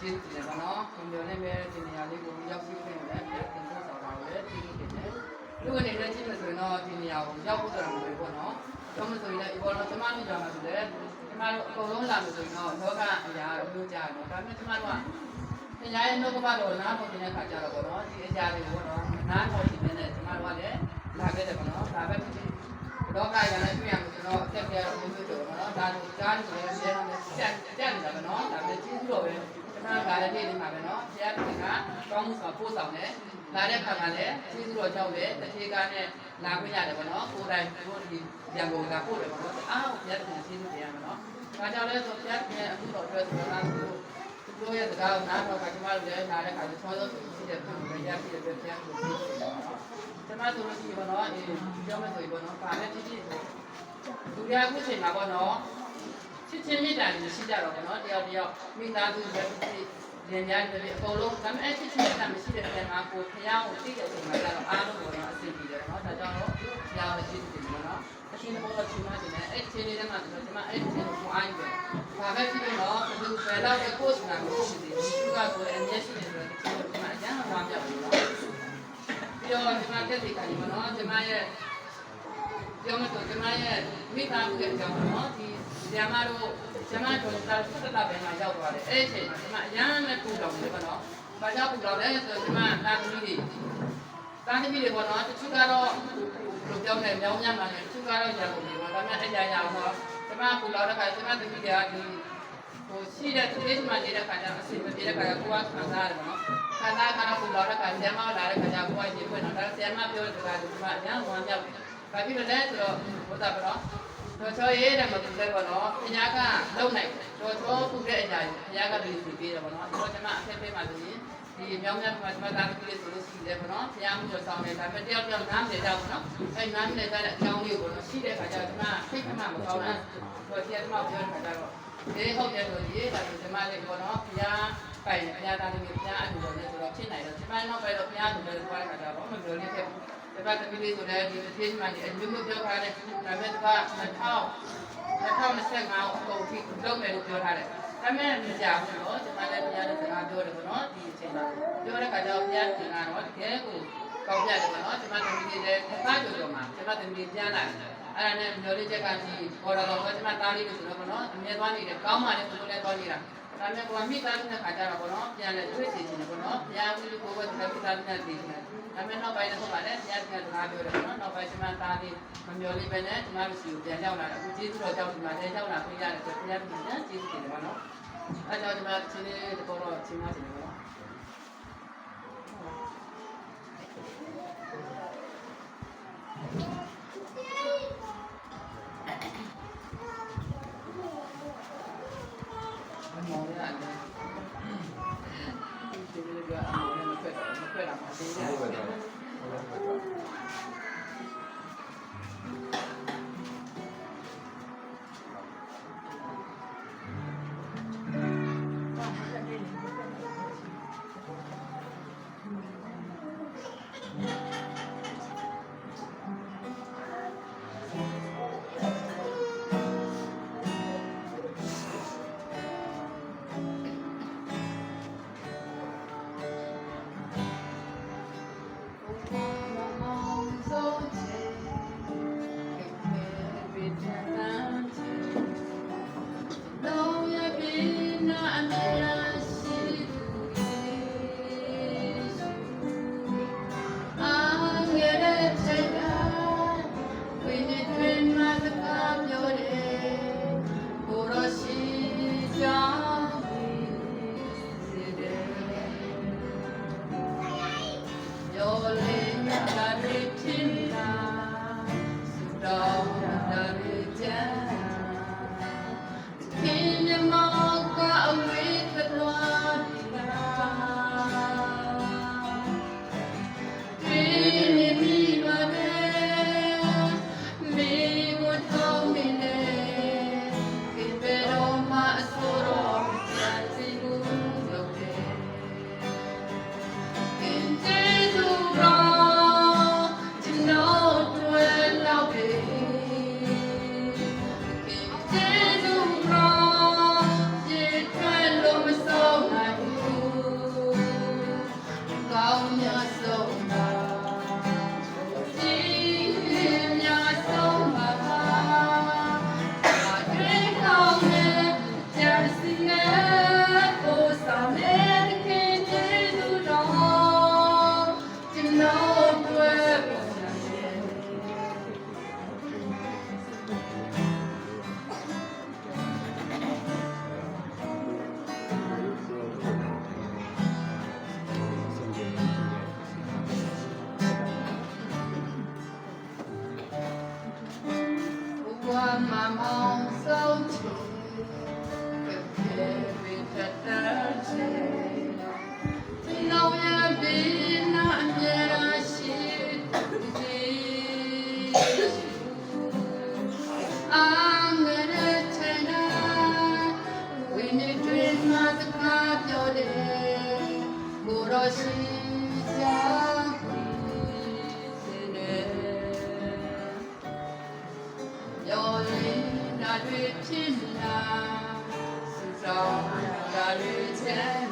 ကျေးဇူးတင်တယ်ပေါ့နော်ဒီလိုနဲ့ပဲဒီနေရာလေးကိုရောက်ရှိခဲ့တယ်ပြန်တင်ဖို့ဆောင်တာကိုလည်းကျေးဇူးတင်တယ်လူအနေနဲ့ကြည့်လို့ဆိုရင်တော့ဒီနေရာကိုရောက်ဖို့ဆိုတာမလွယ်ပေါ့နော်တော့မဆိုရင်လည်းဒီပေါ်တော့ကျမတို့ကြောင်မှာဆိုလည်းကျမတို့အကုန်လုံးလာလို့ဆိုရင်တော့လောကအရာလို့ကြားတယ်ဒါပေမဲ့ကျမတို့ကတရားရဲ့နှုတ်ကပတ်တော်နားပေါ်နေတဲ့ခါကြတော့ပေါ့နော်ဒီအရာတွေကိုပေါ့နော်နားပေါ်နေတဲ့နဲ့ကျမတို့ကလည်းလာခဲ့တယ်ပေါ့နော်ဒါပဲဖြစ်ဖြစ်လောကရလည်းတွေ့ရမှာဆိုတော့အသက်ပြရတော့မျိုးမျိုးတော့နော်ဒါကိုကြားနေတယ်ဆရာကလည်းတက်တက်နေတာပဲနော်ဒါပဲကျေးဇူးတော်ပဲ ကျွန်တော်ကလည်းနေနေမှာပဲနော်ဆရာကကောင်းမှုဆောင်ပို့ဆောင်တယ်လာတဲ့ခါကလည်းကျေးဇူးတော်ကြောင့်လည်းတစ်ထေကားနဲ့လာခွင့်ရတယ်ပေါ့နော်ကိုယ်တိုင်ကိုယ်ဒီရန်ကုန်ကပို့တယ်ပေါ့နော်အားကိုဆရာကကျေးဇူးတင်ရမှာနော်ဒါကြောင့်လည်းဆိုဆရာကအခုတော့အတွက်ဆိုတော့သူတို့ရဲ့စကားကိုနားတော့ကကျွန်တော်တို့လည်းလာတဲ့ခါကျဆောစောရှိတဲ့ပုံကိုရရှိတဲ့အတွက်ဆရာကိုကျေးဇူးတင်ပါနော်ကျွန်မတို့လို့ရှိရင်ပေါ့နော်အေးပြောမယ်ဆိုရင်ပေါ့နော်ဗာလည်းတိတိလူရအခုချိန်မှာပေါ့နော် ချစ်ချင်းမြတ်တာတွေရှိကြတော့ပေါ့နော်တယောက်တယောက်မိသားစုပဲဖြစ်ဖြစ်လင်များတွေအကုန်လုံးဒါပေမဲ့ချစ်ချင်းမြတ်တာမရှိတဲ့အချိန်မှာကိုဖျားကိုသိတဲ့အချိန်မှာကျတော့အားလုံးပေါ့နော်အဆင်ပြေတယ်နော်ဒါကြောင့်တော့ဖျားကိုကျေးဇူးတင်ပါနော်အရှင်ဘောတော်ရှင်မရှင်နဲ့အဲ့ချိန်လေးထဲမှာဆိုတော့ကျွန်မအဲ့ချိန်ကိုအားယူတယ်ဘာပဲဖြစ်ဖြစ်တော့ဘယ်လိုပဲတော့ကိုယ်စနာကိုရှိသေးတယ်သူကကိုယ်အမျက်ရှိတယ်ဆိုတော့ဒီချိန်ကိုကျွန်မအကျမ်းဝါပြောက်ပြီနော်ပြီးတော့ကျွန်မတက်စီကကြီးပေါ့နော်ကျွန်မရဲ့ ပြောမဆိုကျွန်မရဲ့မိသားစုရဲ့အကြောင်းပေါ့နော်ဒီဇာမတို့ဇာမတို့တာဆက်တာပဲမှာရောက်သွားတယ်အဲ့ဒီအချိန်မှာကျွန်မအရမ်းနဲ့ပူတော်တယ်ပေါ့နော်ဘာကြောင့်ပူတော်လဲဆိုတော့ကျွန်မတာသမီးတွေတာသမီးတွေပေါ့နော်တချို့ကတော့ဘယ်လိုပြောမလဲမြောင်းမြတ်မှလည်းတချို့ကတော့ရန်ကုန်တွေပေါ့ဒါပေမဲ့အကြရအောင်တော့ကျွန်မပူတော်တဲ့ခါကျွန်မသမီးတွေကဒီဟိုရှိတဲ့တေးမှနေတဲ့ခါကျတော့အစီအမပြေတဲ့ခါကျကိုကခံစားရတယ်ပေါ့နော်ခံစားကတော့ပူတော်တဲ့ခါဆရာမလာတဲ့ခါကျကိုကရေဖွင့်တော့ဒါဆရာမပြောတဲ့ခါကျကျွန်မအရန်ဝမ်းမြောက်တယ် ဘာဖြစ်လို့လဲဆိုတော့ဘုရားပြောတော့ချောရေးတယ်မတူလဲပေါ့နော်။ဘုရားကလုံနိုင်တယ်။ချောချောပူတဲ့အရာကြီးဘုရားကပြည်စီပေးတယ်ပေါ့နော်။ကျွန်တော်ကျွန်မအဖက်ဖက်မှာဆိုရင်ဒီမြောင်းမြတ်မှာကျွန်မသားသမီးလေးဆိုလို့ရှိတယ်ပေါ့နော်။ဘုရားမှုတော်ဆောင်တယ်ဒါပေမဲ့တယောက်တယောက်နားမလည်တော့ဘူးနော်။အဲနားမလည်တဲ့အကြောင်းလေးကိုပေါ့နော်။ရှိတဲ့ခါကျတော့ကျွန်မစိတ်ကမှမကောင်းဘူး။ဟိုဆရာကျွန်မပြောတဲ့ခါကျတော့ဒီဟုတ်တယ်လို့ရေးတာကျွန်မလေးပေါ့နော်။ဘုရားပိုင်ဘုရားသားသမီးဘုရားအမှုတော်နဲ့ဆိုတော့ဖြစ်နိုင်တော့ကျွန်မနောက်ပဲတော့ဘုရားသူလည်းသွားတဲ့ခါကျတော့ဘာမှမပြောလေးခဲ့ဘူး။ ဒီဘက်သမီးလေးဆိုလည်းဒီအသေးမှဒီအမျိုးမျိုးပြောထားတဲ့ဒါပေမဲ့က2000 2025အကုန်ထိလုပ်မယ်လို့ပြောထားတယ်။ဒါပေမဲ့မကြောက်ဘူးနော်။ကျွန်မလည်းဘုရားနဲ့စကားပြောတယ်ပေါ့နော်ဒီအချိန်မှာပြောတဲ့ခါကျတော့ဘုရားတင်တာတော့တကယ်ကိုကောင်းပြတယ်ပေါ့နော်။ကျွန်မသမီးလေးလည်းတစ်ခါကြိုတော့မှာကျွန်မသမီးလေးပြန်လာတယ်။အဲ့ဒါနဲ့မျိုးလေးချက်ကဒီပေါ်တော်တော့ကျွန်မသားလေးလို့ဆိုတော့ပေါ့နော်။အမြဲသွားနေတယ်ကောင်းပါလေဘယ်လိုလဲသွားနေတာ။ ဒါပေမဲ့ကိုကမိသားစုနဲ့ခါကြတော့ပေါ့နော်ပြန်လဲတွေ့စီနေတယ်ပေါ့နော်။ဘုရားဝိလူကိုကကျွန်တော်မိသားစုနဲ့တည်နေတယ်။ဒါပေမဲ့နောက်ပိုင်းတော့ပါလေဘုရားကစကားပြောတယ်ပေါ့နော်။နောက်ပိုင်းကျွန်မသားလေးမမျော်လေးပဲနဲ့ကျွန်မတို့စီကိုပြန်ရောက်လာတယ်။အခုကျေးဇူးတော်ကြောင့်ဒီမှာလည်းရောက်လာခွင့်ရတယ်ဆိုတော့ဘုရားပြည်နဲ့ကျေးဇူးတင်တယ်ပေါ့နော်။အဲကြောင့်ကျွန်မချင်းလေးတပေါ်တော့ချင်းမချင်းတယ်ပေါ့နော်။အ 十五个灯十六个灯 မောင်ဆုံးချင်ကဲဝိတတ 近了至少我还遇见